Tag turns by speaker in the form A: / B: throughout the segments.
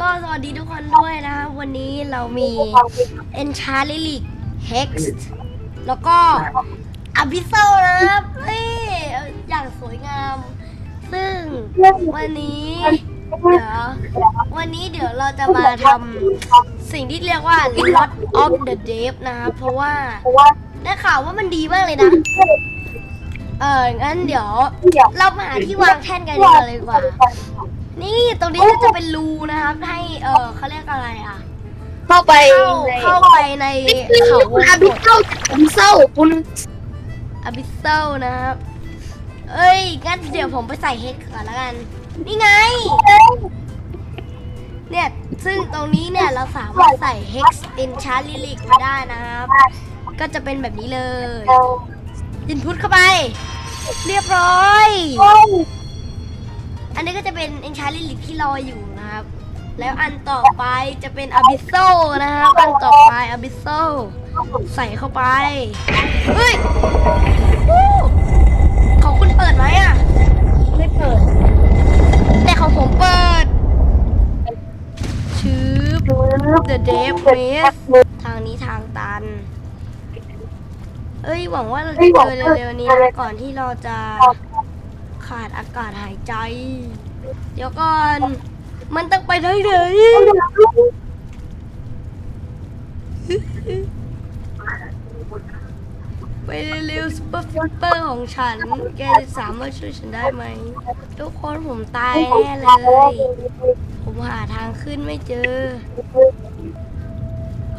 A: ก็สวัสดีทุกคนด้วยนะครับวันนี้เรามี e n c h a r i l i c Hex แล้วก็ a b y s s a l นะครับเฮ้ยอย่างสวยงาม ซึ่งวันนี้เดี๋ยววันนี้เดี๋ยวเราจะมาทำสิ่งที่เรียกว่า Lot of the Deep นะครับเพราะว่าได้ข่าวว่ามันดีมากเลยนะ เอองั้นเดี๋ยวเรามาหาที่วางแท่นกันเลยดีกว่า นี่ตรงนี้ก็จะเป็นรูนะครับ ให้เออเขาเรียกอะไรอะ
B: เข้าไป
A: เข้า
B: ใน
A: เข้าไปในเขาวง
B: อาบิ
A: กต
B: เศร้าผมเศร้าคุณ
A: อบิสเซลนะครับ เอ้ยงั้นเดี๋ยวผมไปใส่เฮดก่อนแล้วกัน นี่ไง เนี่ย ซึ่งตรงนี้เนี่ยเราสามารถใส่ Hex in c h a r l i l i c มาได้นะครับ ก็จะเป็นแบบนี้เลยอินพุตเข้าไป เรียบร้อย อันนี้ก็จะเป็น e n c h a r l i l i c ที่รออยู่นะครับ แล้วอันต่อไปจะเป็น Abyssal นะครับ อันต่อไป Abyssal ใส่เข้าไป เฮ้ยวู้ของคุณเปิดไหมอะ
B: ไม่เปิด
A: แต่ของผมเปิดชืบ The Dev Race ทางนี้ทางตัน เอ้ยหวังว่าเราจะเจอเร็วๆนี้นะก่อนที่เราจะ ขาดอากาศหายใจ เดี๋ยวก่อน มันต้องไปทางไหนไปเร็วๆซุปเปอร์ฟิปเปอร์ของฉัน แกจะสามารถช่วยฉันได้ไหม ทุกคนผมตายแน่เลย ผมหาทางขึ้นไม่เจอ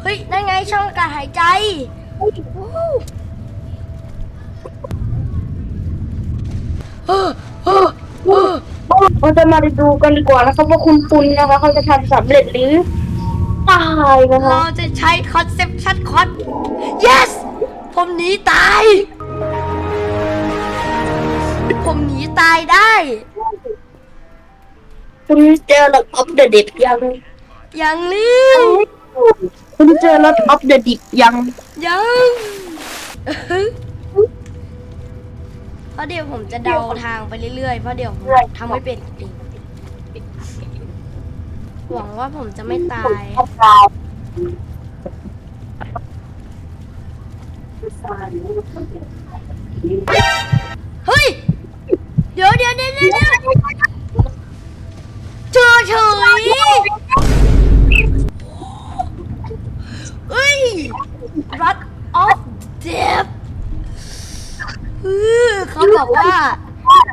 A: เฮ้ย นั่นไงช่องอากาศหายใจ เออเออเออ
B: เราจะมาดูกันดีกว่านะครับว่าคุณปุณนะคะเขาจะทำสำเร็จหรือตายนะคะ
A: เราจะใช้คอนเซปชั่นคอน yes ผมหนีตาย ผมหนีตายได้
B: คุณเจอรถออฟเดอะดิบยัง
A: ยังรีบ
B: คุณเจอรถออฟเดอะดิบยัง
A: ยัง เพราะเดี๋ยวผมจะเดาทางไปเรื่อยๆ เพราะเดี๋ยวผมทำไม่เป็นจริงหวังว่าผมจะไม่ตายเบอกว่า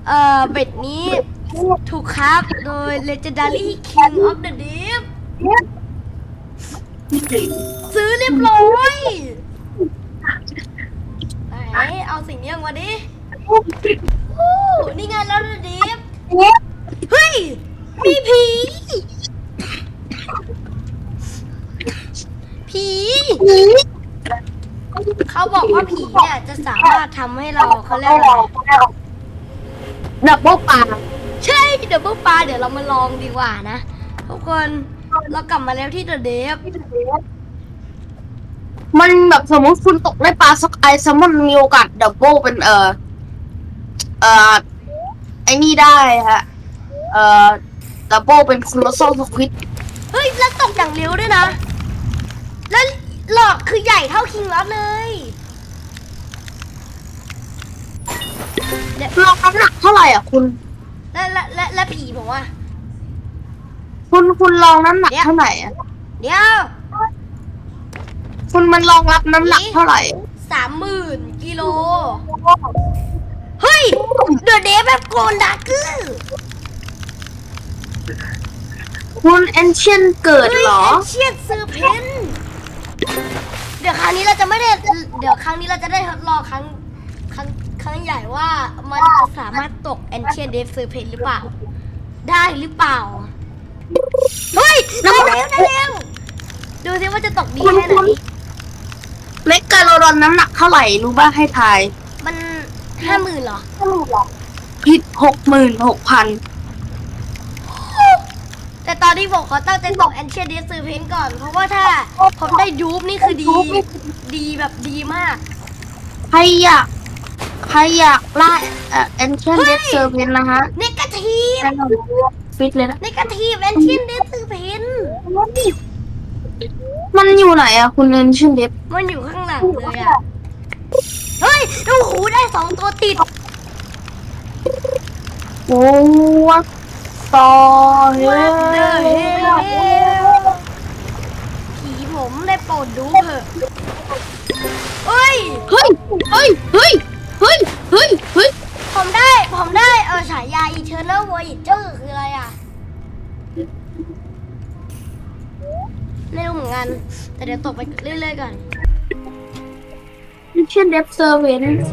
A: เอ่อ เบ็ดนี้ถูกครับโดย Legendary King of the Deep ซื้อเรียบร้อยไหนเอาสิ่งนี้ออกมาดิโอ้นี่ไงแล้วนะดิฟเฮ้ย มีผี ผี เขาบอกว่าผีเนี่ยจะสามารถทำให้เราเขาเรียกอะไร
B: ดับเบิลปา
A: ใช่เดี๋ยวพวกปลาเดี๋ยวเรามาลองดีกว่านะ ทุกคนเรากลับมาแล้วที่เดอะเดฟ
B: มันแบบสมมติคุณตกได้ปลาสักไอแซลมอนมีโอกาสดับเบิลเป็นเอ่อเอ่อไอ้นี่ได้ฮะ เอ่อดับเบิลเป็นคุโรโซสควิด
A: เฮ้ยแล้วตกอย่างเร็วด้วยนะ แล้วหลอกคือใหญ่เท่าคิงล็อตเลย
B: ลองน้ำหนักเท่าไหร่อะคุณ
A: และและและและผีผมว่า
B: คุณคุณลองน้ำหนัก
A: เดี๋ยว
B: เท่าไหร่อะ
A: เดี๋ยว
B: คุณมันรองรับน้ำหนักเท่าไหร่
A: สามหมื่นกิโล เฮ้ย เดอะเดฟแบบโกนดักคือ
B: คุณเอนเชียนเกิด
A: เฮ้ย
B: เหรอ
A: แอนเชียนซือเพนเดี๋ยวครั้งนี้เราจะไม่ได้ เดี๋ยวครั้งนี้เราจะได้ทดลองครั้ง ครั้งครั้งใหญ่ว่ามันจะสามารถตกแอนเชียนเดฟซือเพนหรือเปล่า ได้หรือเปล่า เฮ้ยได้แล้วได้แล้วดูสิว่าจะตกดีแค่ไหน
B: เมกาโลดอนน้ำหนักเท่าไหร่รู้ป่ะให้ทาย
A: มันห้าหมื่นเหรอ
B: ผิดหกหมื่นหกพัน
A: แต่ตอนที่ผมขอตั้งใจตกแอนเชียนเดฟซือเพนก่อน เพราะว่าถ้าผมได้ยูบนี่คือดี ดีแบบดีมาก
B: ใครอยาก ใครอยากล่าเอ่อเอนเชียน
A: เฮ้
B: เด
A: ย
B: ฟเซอร์เพนนะฮะ
A: เนกาทีฟ
B: ฟิตเลยนะ
A: เนกาทีฟแอนเชียนเดฟซือเพน
B: มันอยู่ไหนอะคุณเอนชินเดฟ
A: มันอยู่ข้างหลังเลยอะ เฮ้ยโอ้โหได้สองตัวติด
B: โอ้วัดต่อเฮ้
A: What the
B: ย
A: hell ผีผมได้โปรดดูเถอะเฮ้ย
B: เฮ้ย เฮ้ย เฮ้ย เทเน
A: อร์วอยเจอร์คืออะไรอะ ไม่รู้เหมือนกัน แต่เดี๋ยวตกไปเรื่อยๆก่อน
B: Mission Depth Service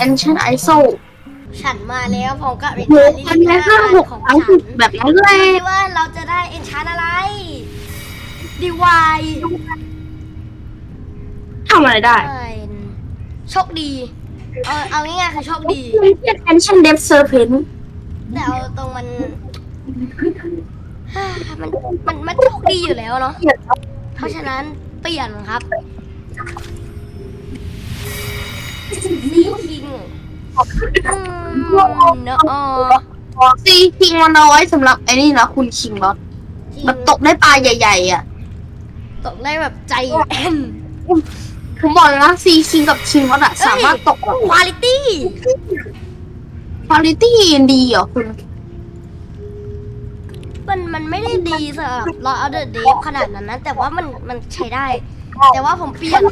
B: เดฟเซอร์เวนแอนชันไอโซ
A: ฉันมาแล้วผมกับ
B: โหอันนี้ห้าหก
A: ของ
B: อัน
A: ฉัน
B: แบบนั้นเลย
A: คิดว่าเราจะได้เอนชานอะไร ดีวาย
B: ทำอะไรได้
A: โชคดี เออเอาง่ายๆคือโชคดี
B: แอนชันเดฟเซอร์เพน
A: แต่เอาตรงมันมันมันมันโชคดีอยู่แล้วเนาะเพราะฉะนั้นเปลี่ยนครับซีคิงอืม เนอะ
B: ซีคิงมันเอาไว้สำหรับไอ้นี่นะคุณคิงเนาะมันตกได้ปลาใหญ่ๆอะ
A: ตกได้แบบใจแอน
B: ผมบอกเลยนะซีคิงกับคิงมันอะสามารถตกแบบ
A: คุณภาพ
B: คุณภาพดีเหรอคุณ
A: มันมันไม่ได้ดีสำหรับรอเอาเดอร์เดฟขนาดนั้นนะ แต่ว่ามันมันใช้ได้ แต่ว่าผมเปลี่ยน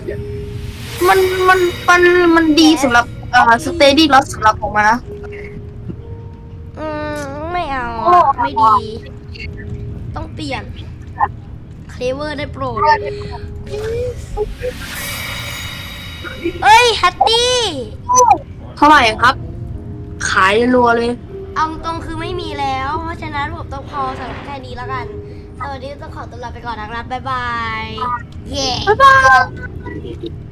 B: มันมันมันมันดีสำหรับ เอ่อสเตดี้แล้วสำหรับผมอะนะ
A: อืมไม่เอาอะไม่ดี ต้องเปลี่ยนเคลเวอร์ได้โปรดเอ้ยฮัตตี้
B: เท่าไหร่ครับ ขายรัวเลย
A: เอาตรงคือไม่มีแล้ว เพราะฉะนั้นผมต้องพอสำหรับแค่นี้แล้วกันสวัสดีต้องขอตัวลาไปก่อนนะครับบ๊ายบายเย้
B: บ๊ายบาย